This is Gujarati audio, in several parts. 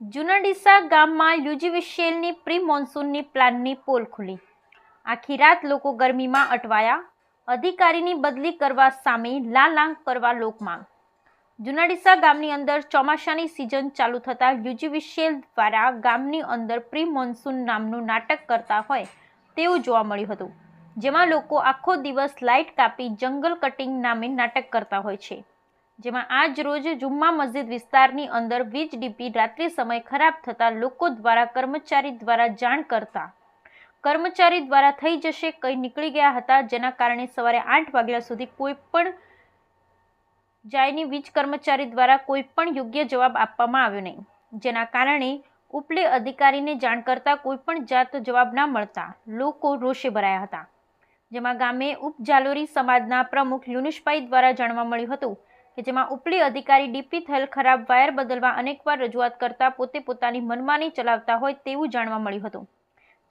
જૂના ડીસા ગામમાં યુજીવીસીએલની પ્રી મોન્સૂનની પ્લાનની પોલ ખુલી. આખી રાત લોકો ગરમીમાં અટવાયા. અધિકારીની બદલી કરવા સામે લાલાંગ કરવા લોકમાંગ. જૂના ડીસા ગામની અંદર ચોમાસાની સિઝન ચાલુ થતાં યુજીવીસીએલ દ્વારા ગામની અંદર પ્રી મોન્સૂન નામનું નાટક કરતા હોય તેવું જોવા મળ્યું હતું, જેમાં લોકો આખો દિવસ લાઇટ કાપી જંગલ કટિંગ નામે નાટક કરતા હોય છે. જેમાં આજ રોજ જુમ્મા મસ્જિદ વિસ્તારની અંદર વીજ ડીપી રાત્રિ સમય ખરાબ થતાં લોકો દ્વારા કર્મચારી દ્વારા જાણ કરતા. કર્મચારી દ્વારા થઈ જશે કંઈ નીકળી ગયા હતા, જેના કારણે સવારે આઠ વાગ્યા સુધી કોઈ પણ જાયની વીજ કર્મચારી દ્વારા કોઈ પણ યોગ્ય જવાબ આપવામાં આવ્યો નહીં. જેના કારણે ઉપલે અધિકારીને જાણ કરતા કોઈ પણ જાત જવાબ ના મળતા લોકો રોષે ભરાયા હતા. જેમાં ગામે ઉપજાલોરી સમાજના પ્રમુખ યુનુષભાઈ દ્વારા જાણવા મળ્યું હતું કે જેમાં ઉપલી અધિકારી ડીપી થયેલ ખરાબ વાયર બદલવા અનેકવાર રજૂઆત કરતા પોતે પોતાની મનમાની ચલાવતા હોય તેવું જાણવા મળ્યું હતું.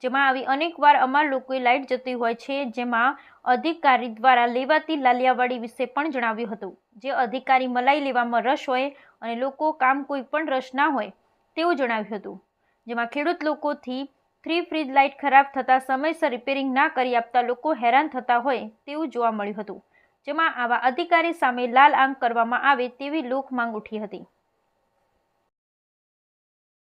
જેમાં આવી અનેકવાર અમાર લોકોએ લાઇટ જતી હોય છે, જેમાં અધિકારી દ્વારા લેવાતી લાલિયાવાડી વિશે પણ જણાવ્યું હતું. જે અધિકારી મલાઈ લેવામાં રસ હોય અને લોકો કામ કોઈ પણ રસ ના હોય તેવું જણાવ્યું હતું. જેમાં ખેડૂત લોકોથી થ્રી ફ્રીજ લાઇટ ખરાબ થતાં સમયસર રિપેરિંગ ના કરી આપતા લોકો હેરાન થતા હોય તેવું જોવા મળ્યું હતું. જેમાં આવા અધિકારી સામે લાલ આંક કરવામાં આવે તેવી લોક માંગ ઉઠી હતી.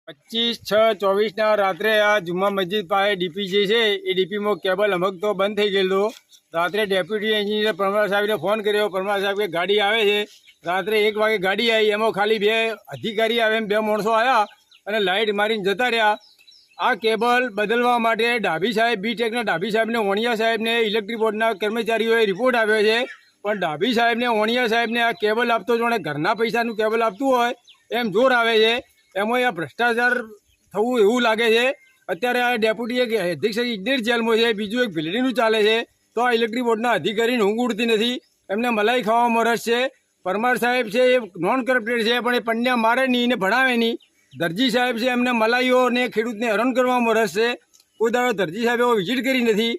પચીસ છ ચોવીસના રાત્રે આ જુમ્મા મસ્જિદ પાસે ડીપી જે છે, એ ડીપીમાં કેબલ અમકતો બંધ થઈ ગયેલો રાત્રે ડેપ્યુટી એન્જિનિયર પરમાર સાહેબને ફોન કર્યો. પરમાર સાહેબ ગાડી આવે છે. રાત્રે એક વાગે ગાડી આવી. એમાં ખાલી બે અધિકારી આવે એમ બે માણસો આવ્યા અને લાઇટ મારીને જતા રહ્યા. આ કેબલ બદલવા માટે ડાભી સાહેબ, બી ટેકના ડાભી સાહેબને, વણિયા સાહેબને, ઇલેક્ટ્રિક બોર્ડના કર્મચારીઓએ રિપોર્ટ આવ્યો છે. પણ ડાભી સાહેબને, ઓણિયા સાહેબને આ કેબલ આપતો જોણે ઘરના પૈસાનું કેબલ આપતું હોય, એમ જોર આવે છે. એમાં આ ભ્રષ્ટાચાર થવું એવું લાગે છે. અત્યારે આ ડેપ્યુટી એક અધિક્ષક ઇજનેર જેલમાં છે, બીજું એક ભીલડીનું ચાલે છે. તો આ ઇલેક્ટ્રિક બોર્ડના અધિકારીને ઊંઘ ઉડતી નથી. એમને મલાઈ ખાવામાં રસ છે. પરમાર સાહેબ છે, એ નોન કરપ્ટેડ છે, પણ એ પંડ્યા મારે નહીં ને ભણાવે નહીં. દરજી સાહેબ છે, એમને મલાઈઓને ખેડૂતને હેરાન કરવામાં રસ છે. કોઈ દાડો દરજી સાહેબ એવો વિઝિટ કરી નથી.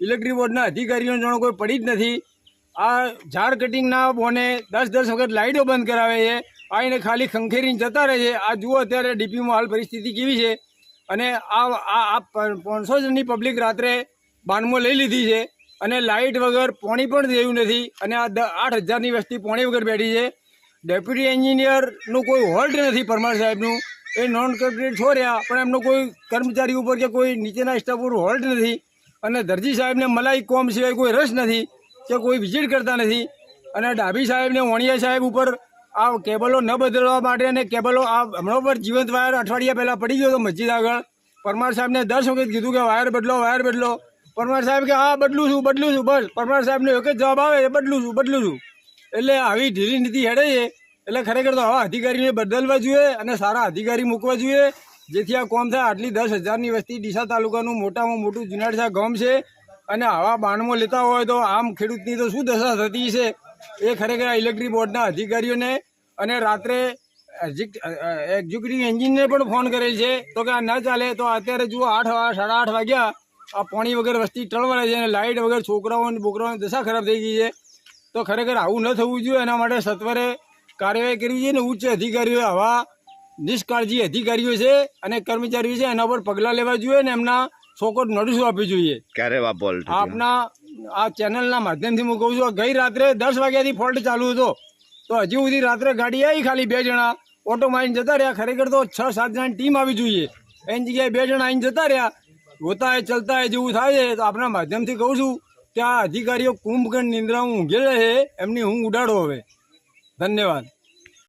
ઇલેક્ટ્રિક બોર્ડના અધિકારીઓને જાણો કોઈ પડી જ નથી. આ ઝાડ કટિંગના બોને દસ દસ વખત લાઇટો બંધ કરાવે છે. આઈને ખાલી ખંખેરીને જતા રહે છે. આ જુઓ અત્યારે ડીપીમાં હાલ પરિસ્થિતિ કેવી છે. અને આ આ પાંચસો જણની પબ્લિક રાત્રે બાનમાં લઈ લીધી છે. અને લાઇટ વગર પોણી પણ દેવું નથી. અને આ આઠ હજારની વસ્તી પોણી વગર બેઠી છે. ડેપ્યુટી એન્જિનિયરનું કોઈ હોલ્ટ નથી પરમાર સાહેબનું. એ નોન કોર્પોરેટ છોડ્યા પણ એમનો કોઈ કર્મચારી ઉપર કે કોઈ નીચેના સ્ટાફ ઉપર હોલ્ટ નથી. અને દરજી સાહેબને મલાઈ કોમ સિવાય કોઈ રસ નથી. કે કોઈ વિઝિટ કરતા નથી. અને ડાભી સાહેબને વણિયા સાહેબ ઉપર આ કેબલો ન બદલવા માટે અને કેબલો આ હમણાં પર જીવંત વાયર અઠવાડિયા પહેલાં પડી ગયો હતો મસ્જિદ આગળ. પરમાર સાહેબને દસ વખત કીધું કે વાયર બદલો વાયર બદલો. પરમાર સાહેબ કે, હા, બદલું છું બદલું છું, બસ. પરમાર સાહેબનો એક જ જવાબ આવે, એ બદલું છું બદલું છું. એટલે આવી ઢીલી નીતિ હેડે છે. એટલે ખરેખર તો આવા અધિકારીને બદલવા જોઈએ અને સારા અધિકારી મૂકવા જોઈએ. જેથી આ કોમ થાય. આટલી દસ હજારની વસ્તી ડીસા તાલુકાનું મોટામાં મોટું જુનાડસા ગામ છે. અને આવા બાણમાં લેતા હોય તો આમ ખેડૂતની તો શું દશા થતી છે? એ ખરેખર ઇલેક્ટ્રિક બોર્ડના અધિકારીઓને અને રાત્રે એક્ઝિક્યુટિવ એન્જિનને પણ ફોન કરેલ છે. તો કે આ ના ચાલે તો અત્યારે જુઓ આઠ સાડા આઠ વાગ્યા. આ પાણી વગર વસ્તી ટળવળે છે અને લાઇટ વગર છોકરાઓ અને બોકરાઓની દશા ખરાબ થઈ ગઈ છે. તો ખરેખર આવું ન થવું જોઈએ. એના માટે સત્વરે કાર્યવાહી કરવી જોઈએ ને ઉચ્ચ અધિકારીઓ આવા નિષ્કાળજી અધિકારીઓ છે અને કર્મચારીઓ છે એના પર પગલાં લેવા જોઈએ ને એમના ચોક્કસ નોટિસ આપવી જોઈએ. ક્યારે આ આપના આ ચેનલના માધ્યમથી હું કહું છું ગઈ રાત્રે દસ વાગ્યાથી ફોલ્ટ ચાલુ હતો. તો હજી સુધી રાત્રે ગાડી આવી ખાલી બે જણા. ઓટો મારીને જતા રહ્યા. ખરેખર તો છ સાત જણાની ટીમ આવી જોઈએ. એની જગ્યાએ બે જણા આવીને જતા રહ્યા. હોતા હે ચલતા હે જેવું થાય છે તો આપણા માધ્યમથી કહું છું કે આ અધિકારીઓ કુંભકર્ણ નિંદ્રામાં ઊંઘેલા છે. એમની હું ઉડાડો હવે. ધન્યવાદ.